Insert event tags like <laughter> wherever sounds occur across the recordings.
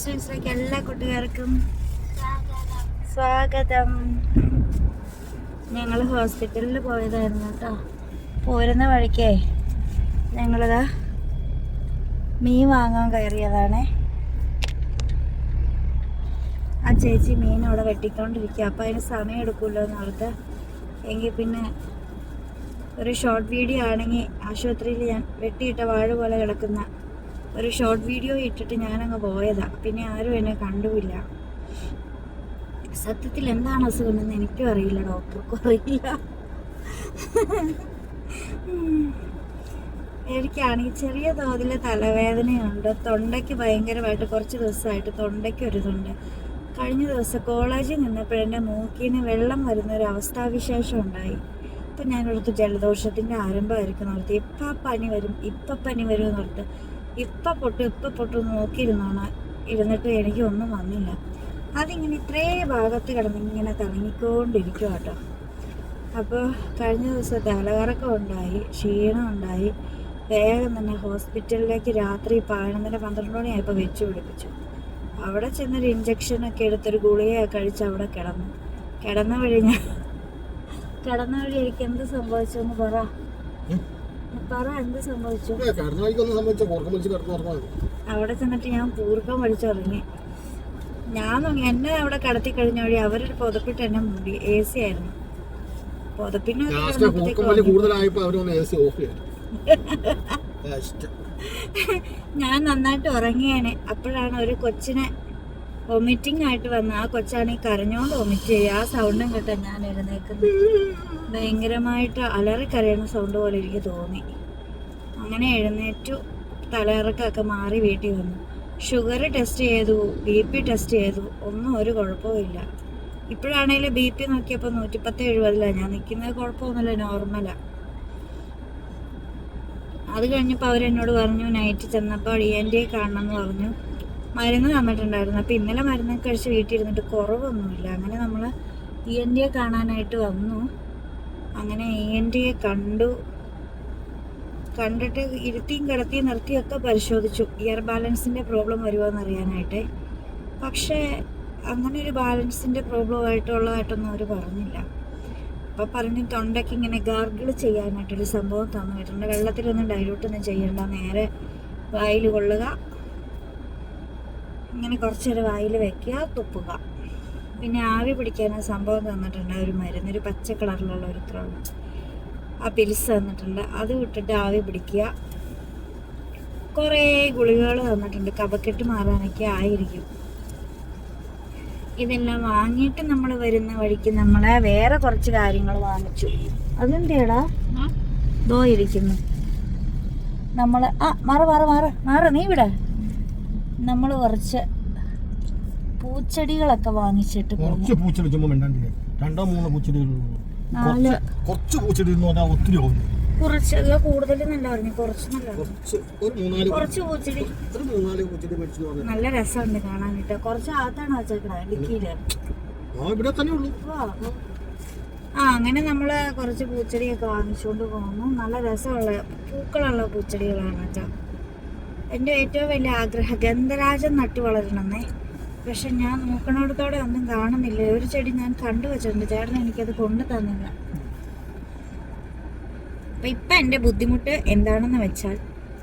സ്റ്റേഷനിലേക്ക് എല്ലാ കൂട്ടുകാർക്കും സ്വാഗതം. ഞങ്ങൾ ഹോസ്പിറ്റലിൽ പോയതായിരുന്നു കേട്ടോ. പോരുന്ന വഴിക്കേ ഞങ്ങളിതാ മീൻ വാങ്ങാൻ കയറിയതാണേ. ആ ചേച്ചി മീൻ അവിടെ വെട്ടിക്കൊണ്ടിരിക്കുക അപ്പോൾ അതിന് സമയം എടുക്കുമല്ലോ എന്ന് ഓർത്ത്. എങ്കിൽ പിന്നെ ഒരു ഷോർട്ട് വീഡിയോ ആണെങ്കിൽ ആശുപത്രിയിൽ ഞാൻ വെട്ടിയിട്ട വാഴ പോലെ കിടക്കുന്ന ഒരു ഷോർട്ട് വീഡിയോ ഇട്ടിട്ട് ഞാനങ്ങ് പോയതാണ് പിന്നെ ആരും എന്നെ കണ്ടുമില്ല സത്യത്തിൽ എന്താണ് അസുഖം എന്ന് എനിക്കും അറിയില്ല ഡോക്ടർക്കും അറിയില്ല. എനിക്കാണെങ്കിൽ ചെറിയ തോതിൽ തലവേദനയുണ്ട്. തൊണ്ടയ്ക്ക് ഭയങ്കരമായിട്ട് കുറച്ച് ദിവസമായിട്ട് തൊണ്ടയ്ക്ക് ഒരു തൊണ്ട്. കഴിഞ്ഞ ദിവസം കോളേജിൽ നിന്നപ്പോഴെന്റെ മൂക്കിന് വെള്ളം വരുന്ന ഒരു അവസ്ഥാവിശേഷം ഉണ്ടായി. അപ്പം ഞാനോർത്ത് ജലദോഷത്തിന്റെ ആരംഭമായിരിക്കും ഓർത്ത്. ഇപ്പം പനി വരും ഇപ്പം പനി വരും ഓർത്ത്. ഇപ്പം പൊട്ട് ഇപ്പം പൊട്ട് നോക്കിയിരുന്നാണ് ഇരുന്നിട്ട് എനിക്ക് ഒന്നും വന്നില്ല. അതിങ്ങനെ ഇത്രേ ഭാഗത്ത് കിടന്ന് ഇങ്ങനെ കറങ്ങിക്കൊണ്ടിരിക്കും കേട്ടോ അപ്പോൾ കഴിഞ്ഞ ദിവസം തലകറക്കം ഉണ്ടായി ക്ഷീണം ഉണ്ടായി. വേഗം തന്നെ ഹോസ്പിറ്റലിലേക്ക് രാത്രി പതിനൊന്നര പന്ത്രണ്ട് മണിയായപ്പോൾ വെച്ച് പിടിപ്പിച്ചു. അവിടെ ചെന്നൊരു ഇഞ്ചക്ഷനൊക്കെ എടുത്തൊരു ഗുളികയൊക്കെ കഴിച്ച് അവിടെ കിടന്നു. കിടന്ന വഴി ഞാൻ കിടന്ന വഴി എനിക്ക് എന്ത് സംഭവിച്ചു എന്ന് പറ. കൂർക്കം അവിടെ ചെന്നിട്ട് ഞാൻ പൂർക്കം വലിച്ചുറങ്ങി ഞാൻ എന്നെ അവിടെ കടത്തി കഴിഞ്ഞ വഴി അവരൊരു പുതപ്പിട്ട് എന്നെ മുടി. എ സി ആയിരുന്നു. പുതപ്പിന് കൂർക്കം <laughs> ഞാൻ നന്നായിട്ട് ഉറങ്ങിയാണ് അപ്പോഴാണ് ഒരു കൊച്ചിനെ വൊമിറ്റിംഗ് ആയിട്ട് വന്ന ആ കൊച്ചാണെങ്കിൽ കരഞ്ഞോണ്ട് വൊമിറ്റ് ചെയ്യുക ആ സൗണ്ടും കേട്ടാ ഞാൻ എഴുന്നേക്കുന്നത്. ഭയങ്കരമായിട്ട് അലറി കരയുന്ന സൗണ്ട് പോലെ എനിക്ക് തോന്നി. അങ്ങനെ എഴുന്നേറ്റു. തലയിറക്കമൊക്കെ മാറി വീട്ടിൽ വന്നു. ഷുഗർ ടെസ്റ്റ് ചെയ്തു ബി പി ടെസ്റ്റ് ചെയ്തു. ഒന്നും ഒരു കുഴപ്പമില്ല ഇപ്പോഴാണേലും ബി പി നോക്കിയപ്പോൾ നൂറ്റിപ്പത്ത് എഴുപതിലാണ് ഞാൻ നിൽക്കുന്നത് കുഴപ്പമൊന്നുമില്ല നോർമലാണ് അത് കഴിഞ്ഞപ്പോൾ അവരെന്നോട് പറഞ്ഞു നൈറ്റ് ചെന്നപ്പോൾ ഇ എൻ ഡി കാണണം എന്ന് പറഞ്ഞു. മരുന്ന് തന്നിട്ടുണ്ടായിരുന്നു അപ്പോൾ ഇന്നലെ മരുന്ന് കഴിച്ച് വീട്ടിലിരുന്നിട്ട് കുറവൊന്നുമില്ല. അങ്ങനെ നമ്മൾ ഇ എൻ ഡിയെ കാണാനായിട്ട് വന്നു. അങ്ങനെ ഇ എൻ ഡിയെ കണ്ടു. കണ്ടിട്ട് ഇരുത്തിയും കിടത്തിയും നിർത്തിയൊക്കെ പരിശോധിച്ചു. ഇയർ ബാലൻസിന്റെ പ്രോബ്ലം വരുമോ എന്നറിയാനായിട്ട് പക്ഷേ അങ്ങനെ ഒരു ബാലൻസിന്റെ പ്രോബ്ലം ആയിട്ടുള്ളതായിട്ടൊന്നും അവർ പറഞ്ഞില്ല. അപ്പോൾ പറഞ്ഞു തൊണ്ടയ്ക്ക് ഇങ്ങനെ ഗാർഗിൾ ചെയ്യാനായിട്ടൊരു സംഭവം തന്നു. വിട്ടിട്ടുണ്ട് വെള്ളത്തിലൊന്നും ഡൈലൂട്ടൊന്നും ചെയ്യണ്ട. നേരെ വായിൽ കൊള്ളുക. ഇങ്ങനെ കുറച്ചൊരു വായിൽ വെക്കുക തുപ്പുക. പിന്നെ ആവി പിടിക്കാൻ സംഭവം തന്നിട്ടുണ്ട്. ഒരു മരുന്ന് ഒരു പച്ച കളറിലുള്ള ഒരു ത്രോണ് ആ പിൽസ് തന്നിട്ടുണ്ട്. അത് വിട്ടിട്ട് ആവി പിടിക്കുക. കുറേ ഗുളികകൾ തന്നിട്ടുണ്ട്. കപക്കെട്ട് മാറാനൊക്കെ ആയിരിക്കും. ഇതെല്ലാം വാങ്ങിയിട്ട് നമ്മൾ വരുന്ന വഴിക്ക് നമ്മളെ വേറെ കുറച്ച് കാര്യങ്ങൾ വാങ്ങിച്ചു. അതെന്തേടാ? ദോ ഇരിക്കുന്നു. നമ്മൾ ആ മാറ മാറ മാറ. മാറ നീ ഇവിടെ. നമ്മൾ കുറച്ച് പൂച്ചെടികളൊക്കെ വാങ്ങിച്ചിട്ട് കുറച്ച് പൂച്ചെടി ചുമ്മാ മിണ്ടാണ്ടില്ലേ രണ്ടോ മൂന്നോ പൂച്ചെടികളുള്ളൂ നാല്. കുറച്ച് പൂച്ചെടി എന്ന് പറഞ്ഞാൽ ഒത്തിരി ആവും കുറച്ച് ഇത് കൂടുതലൊന്നല്ല പറഞ്ഞു കുറച്ച് നല്ല കുറച്ച് പൂച്ചെടി. നല്ല രസമുണ്ട് കാണാനായിട്ട്. കുറച്ച് അകത്താണ് തന്നെ ഉള്ളൂ. ആ അങ്ങനെ നമ്മൾ കുറച്ച് പൂച്ചെടിയൊക്കെ വാങ്ങിച്ചുകൊണ്ട് പോകുന്നു നല്ല രസമുള്ള പൂക്കളുള്ള പൂച്ചെടികളാണ് കേട്ടോ. എന്റെ ഏറ്റവും വലിയ ആഗ്രഹം ഗന്ധരാജൻ നട്ടു വളരണമെന്നേ. പക്ഷെ ഞാൻ നോക്കണോടത്തോടെ ഒന്നും കാണുന്നില്ല. ഒരു ചെടി ഞാൻ കണ്ടു വെച്ചിട്ടുണ്ട്. ചേട്ടൻ എനിക്കത് കൊണ്ടു തന്നില്ല. അപ്പം ഇപ്പം എന്റെ ബുദ്ധിമുട്ട് എന്താണെന്ന് വെച്ചാൽ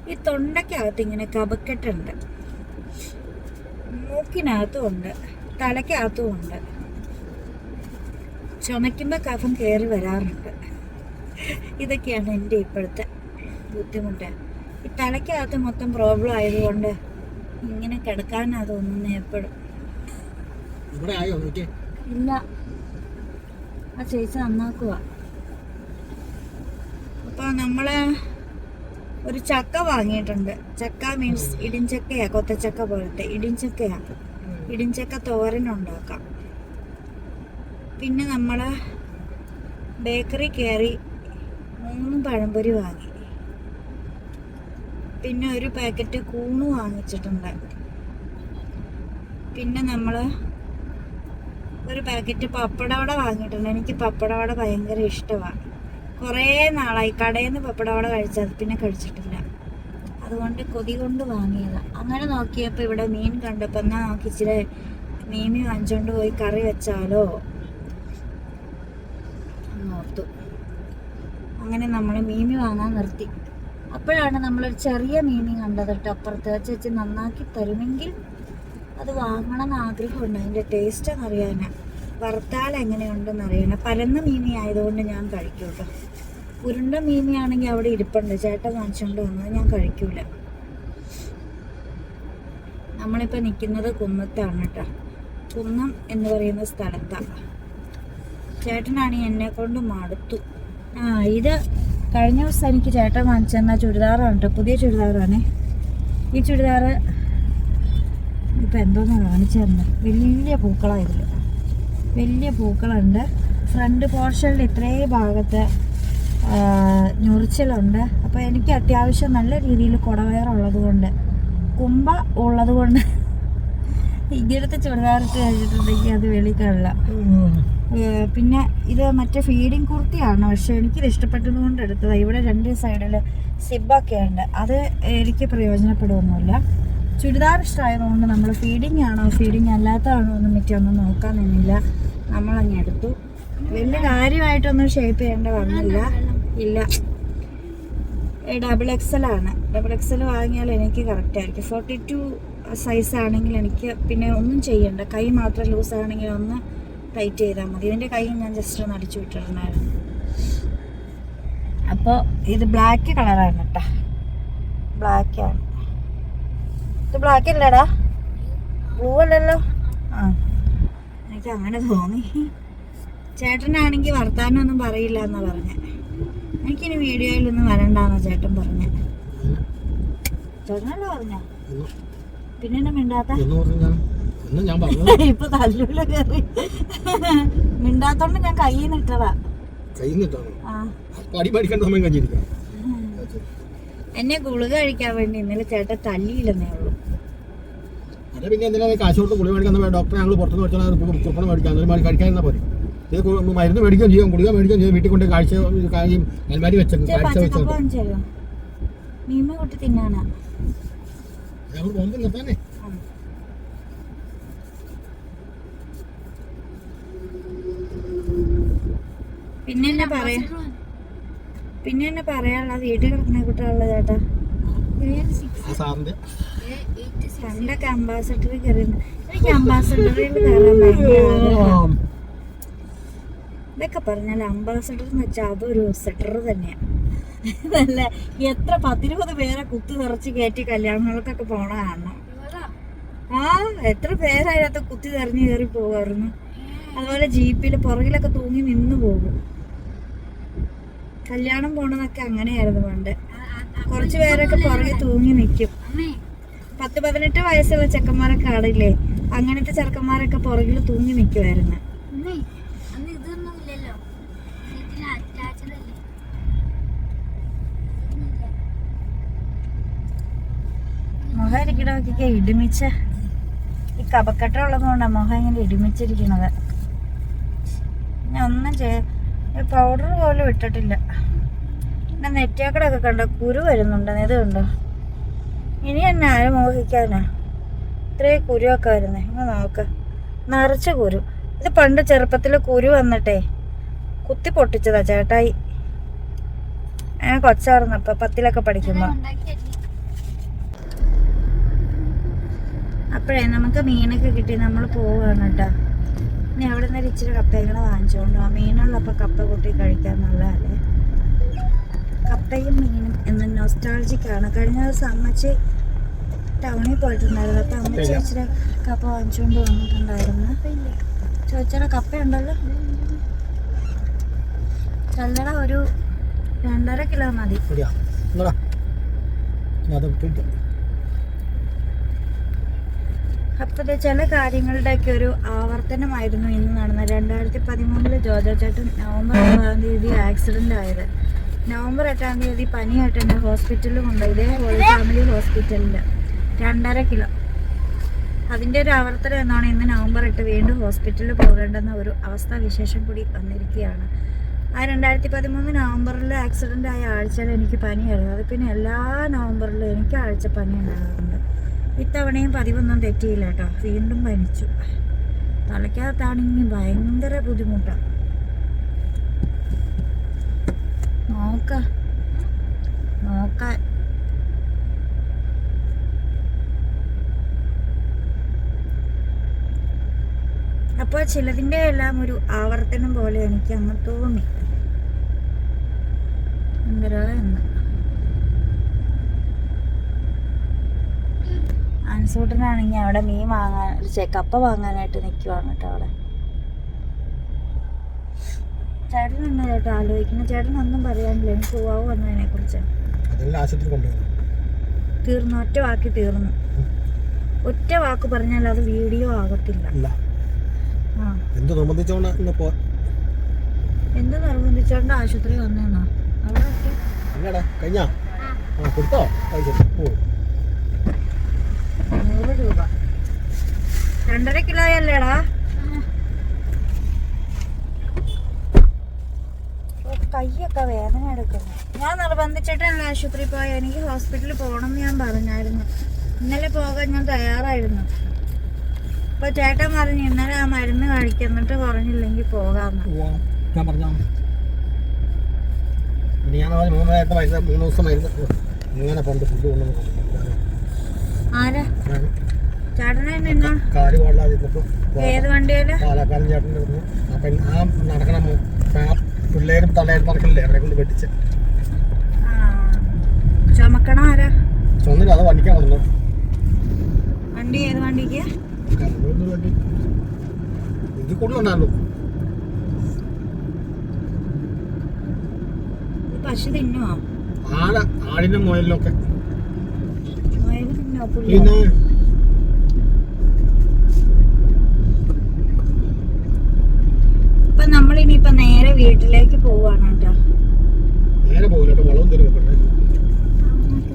ഈ തൊണ്ടയ്ക്കകത്ത് ഇങ്ങനെ കപക്കെട്ടുണ്ട്. മൂക്കിനകത്തും ഉണ്ട്. തലയ്ക്കകത്തും ഉണ്ട്. ചുമയ്ക്കുമ്പോൾ കഫം കയറി വരാറുണ്ട്. ഇതൊക്കെയാണ് എന്റെ ഇപ്പോഴത്തെ ബുദ്ധിമുട്ട്. തലയ്ക്കകത്ത് മൊത്തം പ്രോബ്ലം ആയതുകൊണ്ട് ഇങ്ങനെ കിടക്കാനാ തോന്നുന്നത് എപ്പോഴും. ഇല്ല. ആ ചേച്ചി നന്നാക്കുക അപ്പോൾ നമ്മൾ ഒരു ചക്ക വാങ്ങിയിട്ടുണ്ട്. ചക്ക മീൻസ് ഇടിഞ്ചക്കയാ കൊത്തച്ചക്ക പോലത്തെ ഇടിഞ്ചക്കയാ ഇടിഞ്ചക്ക തോരനുണ്ടാക്കാം. പിന്നെ നമ്മൾ ബേക്കറി കയറി മൂന്ന് പഴംപൊരി വാങ്ങി. പിന്നെ ഒരു പാക്കറ്റ് കൂണ് വാങ്ങിച്ചിട്ടുണ്ട്. പിന്നെ നമ്മൾ ഒരു പാക്കറ്റ് പപ്പടവട വാങ്ങിയിട്ടുണ്ട്. എനിക്ക് പപ്പടവട ഭയങ്കര ഇഷ്ടമാണ് കുറേ നാളായി കടയിൽ നിന്ന് പപ്പടവട കഴിച്ചത് പിന്നെ കഴിച്ചിട്ടില്ല. അതുകൊണ്ട് കൊതി കൊണ്ട് വാങ്ങിയത്. അങ്ങനെ നോക്കിയപ്പോൾ ഇവിടെ മീൻ കണ്ടപ്പോൾ എന്നാൽ നമുക്ക് ഇച്ചിരി മീമി വാങ്ങിച്ചുകൊണ്ട് പോയി കറി വെച്ചാലോ? ഓർത്തു. അങ്ങനെ നമ്മൾ മീമി വാങ്ങാൻ നിർത്തി. അപ്പോഴാണ് നമ്മളൊരു ചെറിയ മീനി കണ്ടത് കേട്ടോ അപ്പുറത്ത്. വെച്ച് വെച്ച് നന്നാക്കി തരുമെങ്കിൽ അത് വാങ്ങണം എന്ന് ആഗ്രഹമുണ്ട് അതിന്റെ ടേസ്റ്റ് എന്നറിയാനാ. വറുത്താൽ എങ്ങനെയുണ്ടെന്ന് അറിയാന. പരന്ന മീനി ആയതുകൊണ്ട് ഞാൻ കഴിക്കും കേട്ടോ. ഉരുണ്ട മീനിയാണെങ്കിൽ അവിടെ ഇരിപ്പുണ്ട്. ചേട്ടൻ വാങ്ങിച്ചുകൊണ്ട് വന്നത് ഞാൻ കഴിക്കൂല. നമ്മളിപ്പോൾ നിൽക്കുന്നത് കുന്നത്താണ് കേട്ടോ. കുന്നം എന്ന് പറയുന്ന സ്ഥലത്താണ് ചേട്ടനാണ് എന്നെ കൊണ്ട് മടുത്തു. ആ ഇത് കഴിഞ്ഞ ദിവസം എനിക്ക് ചേട്ടൻ വാങ്ങിച്ചെന്ന ചുരിദാറാണ് കേട്ടോ പുതിയ ചുരിദാറാണ്. ഈ ചുരിദാറ് ഇപ്പം എന്തോന്നാണ് കാണിച്ചു തരുന്നത് വലിയ പൂക്കളാണ് ഇതിൽ വലിയ പൂക്കളുണ്ട്. ഫ്രണ്ട് പോർഷനിൽ ഇത്രയും ഭാഗത്ത് ഞൊറിച്ചിലുണ്ട്. അപ്പോൾ എനിക്ക് അത്യാവശ്യം നല്ല രീതിയിൽ കുടവയറുള്ളത് കൊണ്ട് കുമ്പ ഉള്ളത് കൊണ്ട് ഇങ്ങനത്തെ ചുരിദാറിട്ട് കഴിഞ്ഞിട്ടുണ്ടെങ്കിൽ അത് വെളിക്കല്ല ഏഹ് പിന്നെ ഇത് മറ്റേ ഫീഡിങ് കുർത്തിയാണ്. പക്ഷെ എനിക്കിത് ഇഷ്ടപ്പെട്ടത് കൊണ്ട് എടുത്തതാണ് ഇവിടെ രണ്ട് സൈഡിൽ സിബൊക്കെ ഉണ്ട്. അത് എനിക്ക് പ്രയോജനപ്പെടുമൊന്നുമില്ല ചുരിദാർ ഇഷ്ടമായതുകൊണ്ട് നമ്മൾ ഫീഡിങ് ആണോ ഫീഡിങ് അല്ലാത്തതാണോ എന്ന് ഒന്നും നോക്കാൻ നിന്നില്ല. നമ്മളങ്ങ് എടുത്തു. വലിയ കാര്യമായിട്ടൊന്നും ഷേപ്പ് ചെയ്യേണ്ട വന്നില്ല. ഇല്ല. ഡബിൾ എക്സൽ ആണ്. ഡബിൾ എക്സൽ വാങ്ങിയാൽ എനിക്ക് കറക്റ്റ് ആയിരിക്കും. ഫോർട്ടി ടു സൈസ് ആണെങ്കിൽ എനിക്ക് പിന്നെ ഒന്നും ചെയ്യണ്ട. കൈ മാത്രം ലൂസ് ആണെങ്കിൽ ഒന്ന് ടൈറ്റ് ചെയ്താൽ മതി. ഇതിന്റെ കൈ ഞാൻ ജസ്റ്റ് ഒന്ന് അടിച്ചു വിട്ടിട്ടുണ്ടായിരുന്നു അപ്പോൾ ഇത് ബ്ലാക്ക് കളറാണ് കേട്ടോ ബ്ലാക്ക് ആണ്. ഇത് ബ്ലാക്ക് അല്ലടാ. ബ്ലൂ അല്ലല്ലോ ആ. എനിക്ക് അങ്ങനെ തോന്നി. ചേട്ടനാണെങ്കിൽ വർത്താനമൊന്നും പറയില്ല എന്നാ പറഞ്ഞ. എനിക്കിനി വീഡിയോയിലൊന്നും വരണ്ടാന്നാ ചേട്ടൻ പറഞ്ഞ. ചേട്ടനല്ലോ പറഞ്ഞ? പിന്നെ മിണ്ടാത്ത? എന്ന് ഞാൻ പറഞ്ഞു <laughs> ഇപ്പൊ തല്ലൂല കയറി മിണ്ടാത്തോണ്ട് ഞാൻ കയ്യിൽ നിട്ടതാ പടി പഠിക്കേണ്ട സമയം കഴിഞ്ഞിരിക്കാം എന്നെ ഗുളിക കഴിക്കാൻ വേണ്ടി ഇന്നലെ ചേട്ടൻ തല്ലിയില്ലെന്നേ ഉള്ളൂ. അത് പിന്നെ എന്തിനാ ഈ കാശ് കൊടുത്ത് ഗുളിക മേടിക്കാൻ ഡോക്ടറെ ഞങ്ങൾ പുറത്തുനിന്ന് വെച്ചാൽ കുപ്പണം മേടിക്കാൻ അതൊരു മാതിരി കഴിക്കാതിരുന്നാൽ പോരെ. ഇത് ഗു- മരുന്ന് മേടിക്കുകയും ചെയ്യും. ഗുളിക മേടിക്കുകയും ചെയ്യും. വീട്ടിൽ കൊണ്ട് കാഴ്ച കാര്യം അൽമാരി വെച്ചേക്കും ഇച്ചിരി കാഴ്ച പച്ചക്കപ്പ വെച്ചേക്കും വാങ്ങിച്ചല്ലോ മീമ കൂട്ടി തിന്നാനാ. ഞങ്ങൾ പോകുമ്പോൾ നിർത്താനേ ആ. പിന്നെ എന്നെ പറയാ? പിന്നെ എന്നെ പറയാനുള്ള വീട്ടിൽ കിടക്കുന്ന കുട്ടികളുള്ള ചേട്ടാ? ആ സാറിന്റെ? പണ്ടൊക്കെ അംബാസഡറിൽ കയറിയിരുന്നു എനിക്ക് അംബാസഡറിൽ കയറാൻ ഭയങ്കര ആഗ്രഹം. ഇതൊക്കെ പറഞ്ഞാൽ അംബാസഡർ എന്ന് വെച്ചാൽ അതൊരു സെറ്റർ തന്നെയാണ് നല്ല എത്ര പത്തിരുപത് പേരെ കുത്തു നിറച്ച് കയറ്റി കല്യാണങ്ങൾക്കൊക്കെ പോണ കാണണം. ആ എത്ര പേരതിനകത്ത് കുത്തി തെറിഞ്ഞ് കയറി പോകാറുന്നു അതുപോലെ ജീപ്പിൽ പുറകിലൊക്കെ തൂങ്ങി നിന്ന് പോകും. കല്യാണം പോണതൊക്കെ അങ്ങനെയായിരുന്നു പണ്ട്. കുറച്ചു പേരൊക്കെ പുറകെ തൂങ്ങി നിൽക്കും പത്ത് പതിനെട്ട് വയസ്സുള്ള ചെക്കന്മാരൊക്കെ ആടില്ലേ അങ്ങനത്തെ ചെറുക്കന്മാരൊക്കെ പുറകിൽ തൂങ്ങി നിൽക്കുമായിരുന്നു മുഖം ഇടിമിച്ച. ഈ കപക്കെട്ട ഉള്ളത് കൊണ്ടാണ് മുഖം ഇങ്ങനെ ഇടിമിച്ചിരിക്കണത്. ഞാൻ ഒന്നും ചെയ്യ പൗഡർ പോലും ഇട്ടിട്ടില്ല. പിന്നെ നെറ്റിയാക്കടൊക്കെ കണ്ടോ കുരു വരുന്നുണ്ട്. ഇത് കണ്ടോ? ഇനി എന്നെ ആരും മോഹിക്കാനാ? ഇത്രയും കുരുവൊക്കെ വരുന്നേ. ഇങ്ങ് നോക്ക്. നിറച്ച കുരു. ഇത് പണ്ട് ചെറുപ്പത്തിൽ കുരു വന്നിട്ടേ കുത്തി പൊട്ടിച്ചതാ ചേട്ടായി. ഞാൻ കൊച്ചാർന്നപ്പോൾ പത്തിലൊക്കെ പഠിക്കുമ്പോ. ഉണ്ടാക്കിയല്ലേ? അപ്പോഴേ നമുക്ക് മീനൊക്കെ കിട്ടി. നമ്മൾ പോവുകയാണ് കേട്ടോ. ഇനി അവിടെ നിന്ന് ഇച്ചിരി കപ്പയും കൂടെ ആ പോവാം മീനുള്ളപ്പോൾ കപ്പ കൂട്ടി കഴിക്കാൻ നല്ലതല്ലേ? കപ്പയും മീനും എന്ന നൊസ്റ്റാൾജിക്കാണ് കഴിഞ്ഞ ദിവസം അമ്മച്ചി ടൗണിൽ പോയിട്ടുണ്ടായിരുന്നു. അപ്പം അമ്മച്ചി ഇച്ചിരി കപ്പ വാങ്ങിച്ചുകൊണ്ട് വന്നിട്ടുണ്ടായിരുന്നു. ചോദിച്ചാൽ കപ്പ ഉണ്ടല്ലോ ചല്ലട ഒരു രണ്ടര കിലോ മതി. ഞാൻ അത് അപ്പോൾ ചില കാര്യങ്ങളുടെയൊക്കെ ഒരു ആവർത്തനമായിരുന്നു ഇന്ന് നടന്നത്. രണ്ടായിരത്തി പതിമൂന്നിൽ ജോജോ ചേട്ടൻ നവംബർ ഒമ്പതാം തീയതി ആക്സിഡന്റ് ആയത്. നവംബർ എട്ടാം തീയതി പനിയായിട്ട് എന്നെ ഹോസ്പിറ്റലിൽ കൊണ്ടുപോയി. ഇതേപോലെ ഫാമിലി ഹോസ്പിറ്റലിൽ രണ്ടര കിലോ. അതിന്റെ ഒരു ആവർത്തനം എന്നാണ് ഇന്ന് നവംബർ എട്ട് വീണ്ടും ഹോസ്പിറ്റലിൽ പോകേണ്ടെന്ന ഒരു അവസ്ഥാ വിശേഷം കൂടി വന്നിരിക്കുകയാണ്. ആ രണ്ടായിരത്തി പതിമൂന്ന് നവംബറിൽ ആക്സിഡന്റ് ആയ ആഴ്ചയിൽ എനിക്ക് പനിയായിരുന്നു. അത് പിന്നെ എല്ലാ നവംബറിലും എനിക്ക് ആഴ്ച പനി ഉണ്ടാകാറുണ്ട്. ഇത്തവണയും പതിവൊന്നും തെറ്റിയില്ല കേട്ടോ. വീണ്ടും പനിച്ചു തലയ്ക്കകത്താണെങ്കിൽ ഭയങ്കര ബുദ്ധിമുട്ടാണ് നോക്ക. നോക്ക. അപ്പോൾ ചിലതിന്റെ എല്ലാം ഒരു ആവർത്തനം പോലെ എനിക്ക് അങ്ങ് തോന്നി. എന്തരാ എന്ന്? അൻസൂട്ടനാണെങ്കിൽ അവിടെ മീൻ വാങ്ങാൻ ചെ കപ്പ വാങ്ങാനായിട്ട് നിൽക്കുവാണ് കേട്ടോ അവിടെ. ചേട്ടൻ എന്നാ ചേട്ടാ ആലോചിക്കുന്നു. ചേട്ടൻ ഒന്നും പറയാനില്ല. എനിക്ക് പോവാവ് വന്നതിനെ കുറിച്ച്. തീർന്നു. ഒറ്റ വാക്കി തീർന്നു. ഒറ്റ വാക്ക് പറഞ്ഞാൽ അത് വീഡിയോ ആകത്തില്ല. എന്ത് നിർബന്ധിച്ചോണ്ട് എന്ത് ആശുപത്രി വന്നേന്നോ? അവിടെ കഴിഞ്ഞാ? കൊടുത്തോ? പൈസ രണ്ടര കിലോ അല്ലേടാ ഓ, കയ്യൊക്കെ വേദന എടുക്കുന്നു. ഞാൻ നിർബന്ധിച്ചിട്ടല്ല ആശുപത്രി പോയ. എനിക്ക് ഹോസ്പിറ്റലിൽ പോകണം എന്ന് ഞാൻ പറഞ്ഞായിരുന്നു. ഇന്നലെ പോകാൻ ഞാൻ തയ്യാറായിരുന്നു. അപ്പൊ ചേട്ടൻ പറഞ്ഞു ഇന്നലെ ആ മരുന്ന് കഴിക്കുന്നിട്ട് കുറഞ്ഞില്ലെങ്കിൽ പോകാമെന്ന് മൂന്ന് ദിവസം മരുന്ന് ഇങ്ങനെ പണ്ട് ഫുഡ് കൊണ്ടുവന്നു ആരാ? കാൽ വണ്ടിയിൽ? പാലക്കാരൻ ചേട്ടന്റെ ഇരുന്നു. അപ്പം ആ നടക്കണ ആ പിള്ളേരും തലയിൽ നടക്കണില്ലേ അവരെ കൊണ്ട് വെട്ടിച്ച്. ചൊന്നില്ല അത് വണ്ടിക്കാൻ വന്നു വണ്ടി ഏത് വണ്ടിക്ക്? കണ്ടു വണ്ടി. ഇത് കൂടുതലുണ്ടായിരുന്നു ഇത് പശു തിന്നുവോ? ആട ആടിന്റെ മുയലിലൊക്കെ പിന്നെ ഇപ്പൊ നമ്മളിനിയിപ്പൊ നേരെ വീട്ടിലേക്ക് പോവാണ് കേട്ടോ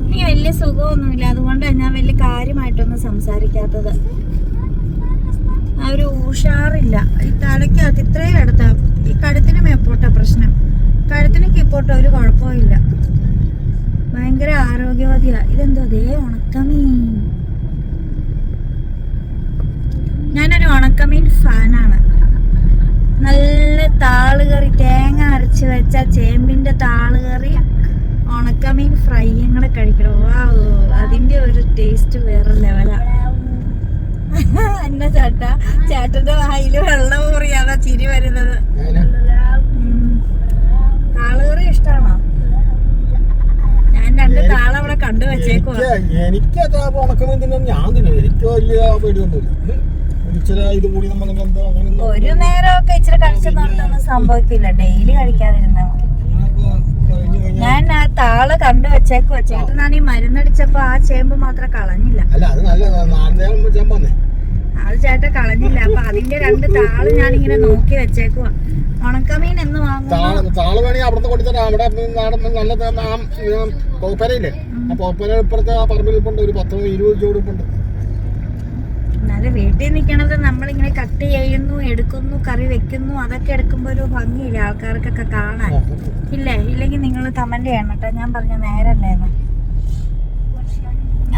എനിക്ക് വലിയ സുഖമൊന്നുമില്ല. അതുകൊണ്ടാണ് ഞാൻ വലിയ കാര്യമായിട്ടൊന്നും സംസാരിക്കാത്തത്. ആ ഒരു ഉഷാറില്ല. ഈ തലയ്ക്കകത്ത് ഇത്രയും അടുത്താ ഈ കഴുത്തിന് മേപ്പോട്ടാ പ്രശ്നം? കഴുത്തിന് കീപ്പോട്ടോ ഒരു കുഴപ്പമില്ല ഭയങ്കര ആരോഗ്യവതിയാ. ഇതെന്തോ അതേ ഉണക്കമീൻ. ഞാനൊരു ഉണക്കമീൻ ഫാനാണ്. നല്ല താളുകറി തേങ്ങ അരച്ച് വെച്ച ചേമ്പിന്റെ താളുകറി ഉണക്കമീൻ ഫ്രൈയും കൂടെ കഴിക്കണം. അതിന്റെ ഒരു ടേസ്റ്റ് വേറെ ലെവലാ. <laughs> എന്നെ ചേട്ടാ ചേട്ടന്റെ വായിൽ വെള്ളം കുറിയാതാ ചിരി വരുന്നത്. താളുകറി ഇഷ്ടമാണോ ഞാൻ രണ്ട് താള അവിടെ കണ്ടു വെച്ചേക്കുവാ. എനിക്ക് ഞാൻ തിന്നു. എനിക്ക് വലിയ പേടിയൊന്നുമില്ല. ഒരു നേരമൊക്കെ ഇച്ചിരി കഴിച്ചെന്നൊന്നും സംഭവിക്കില്ല. ഡെയിലി കഴിക്കാതിരുന്നാ ഞാൻ ആ താൾ കണ്ടു വെച്ചേക്കുവാ. വെച്ചേട്ടനാണ് ഈ മരുന്നടിച്ചപ്പോ ആ ചേമ്പ് മാത്രം കളഞ്ഞില്ല. അത് ചേട്ടൻ കളഞ്ഞില്ല. അപ്പൊ അതിന്റെ രണ്ട് താൾ ഞാൻ ഇങ്ങനെ നോക്കി വെച്ചേക്കുവാ. ഉണക്കമീൻ എന്ന് വാങ്ങുന്നു. പറമ്പിൽ ഇപ്പുണ്ട്. ഒരു പത്തോ ഇരുപത് ചൂട് എന്നാലും വീട്ടിൽ നിൽക്കണത് നമ്മളിങ്ങനെ കട്ട് ചെയ്യുന്നു എടുക്കുന്നു കറി വെക്കുന്നു അതൊക്കെ എടുക്കുമ്പോൾ ഒരു ഭംഗിയില്ല ആൾക്കാർക്കൊക്കെ കാണാൻ? ഇല്ലേ? ഇല്ലെങ്കിൽ നിങ്ങൾ കമന്റ് ചെയ്യണം കേട്ടോ. ഞാൻ പറഞ്ഞ നേരല്ലേന്ന്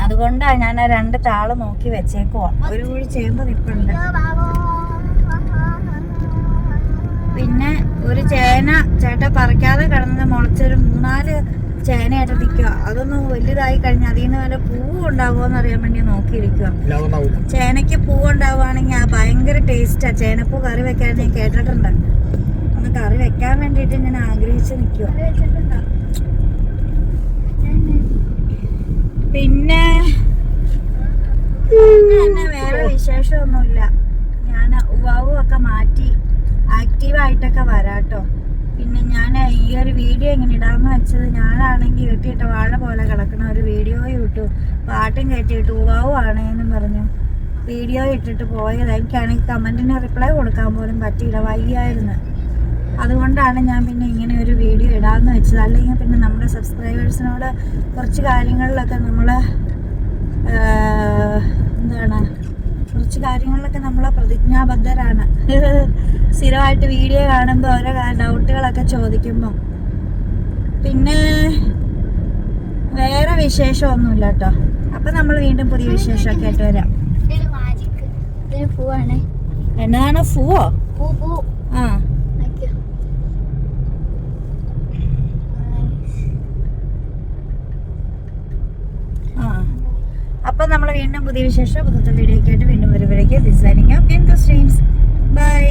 അതുകൊണ്ടാ ഞാൻ ആ രണ്ട് താൾ നോക്കി വെച്ചേക്കുവാ. ഒരു കൂടി ചേമ്പ് നിൽപ്പുണ്ട് പിന്നെ ഒരു ചേന ചേട്ട പറിക്കാതെ കിടന്നത് മൂന്നാൽ ചേനയായിട്ട് നിൽക്കുക അതൊന്ന് വലുതായി കഴിഞ്ഞാൽ അതിൽ നിന്ന് വല്ല പൂവ് ഉണ്ടാവുമോ അറിയാൻ വേണ്ടി നോക്കിയിരിക്കുക ചേനയ്ക്ക് പൂവ് ഉണ്ടാവുകയാണെങ്കിൽ ആ ഭയങ്കര ടേസ്റ്റാ ചേനപ്പൂ കറി വെക്കാൻ ഞാൻ കേട്ടിട്ടുണ്ട്. ഒന്ന് കറി വെക്കാൻ വേണ്ടിയിട്ട് ഞാൻ ആഗ്രഹിച്ച് നിൽക്കുക പിന്നെ പിന്നെ വേറെ വിശേഷമൊന്നുമില്ല. ഞാൻ ഉവാവും ഒക്കെ മാറ്റി ആക്റ്റീവായിട്ടൊക്കെ വരാട്ടോ. പിന്നെ ഞാൻ ഈ ഒരു വീഡിയോ ഇങ്ങനെ ഇടാമെന്ന് വെച്ചത് ഞാനാണെങ്കിൽ കെട്ടിയിട്ട വാഴ പോലെ കിടക്കണ ഒരു വീഡിയോ ഇട്ടു. പാട്ടും കയറ്റിയിട്ട് ഉവാവും എന്നും പറഞ്ഞു. വീഡിയോ ഇട്ടിട്ട് പോയത് എനിക്കാണെങ്കിൽ കമന്റിന് റിപ്ലൈ കൊടുക്കാൻ പോലും പറ്റിയില്ല. വയ്യായിരുന്നു. അതുകൊണ്ടാണ് ഞാൻ പിന്നെ ഇങ്ങനെ ഒരു വീഡിയോ ഇടാമെന്ന് വെച്ചത്. അല്ലെങ്കിൽ പിന്നെ നമ്മുടെ സബ്സ്ക്രൈബേഴ്സിനോട് കുറച്ച് കാര്യങ്ങളിലൊക്കെ നമ്മൾ എന്താണ് കുറച്ച് കാര്യങ്ങളിലൊക്കെ നമ്മൾ പ്രതിജ്ഞാബദ്ധരാണ്. <laughs> സ്ഥിരമായിട്ട് വീഡിയോ കാണുമ്പോൾ ഓരോ ഡൗട്ടുകളൊക്കെ ചോദിക്കുമ്പോൾ പിന്നെ വേറെ വിശേഷമൊന്നുമില്ല കേട്ടോ അപ്പം നമ്മൾ വീണ്ടും പുതിയ വിശേഷമൊക്കെ ആയിട്ട് വരാം. എന്നതാണ് ഫൂവോ പൂ പൂ. ആ നോക്കിയോ ആ അപ്പം നമ്മൾ വീണ്ടും പുതിയ വിശേഷം പുതിയ വീഡിയോക്കായിട്ട് വീണ്ടും വരുമ്പോഴേക്ക് ഡിസൈനിങ് ബൈ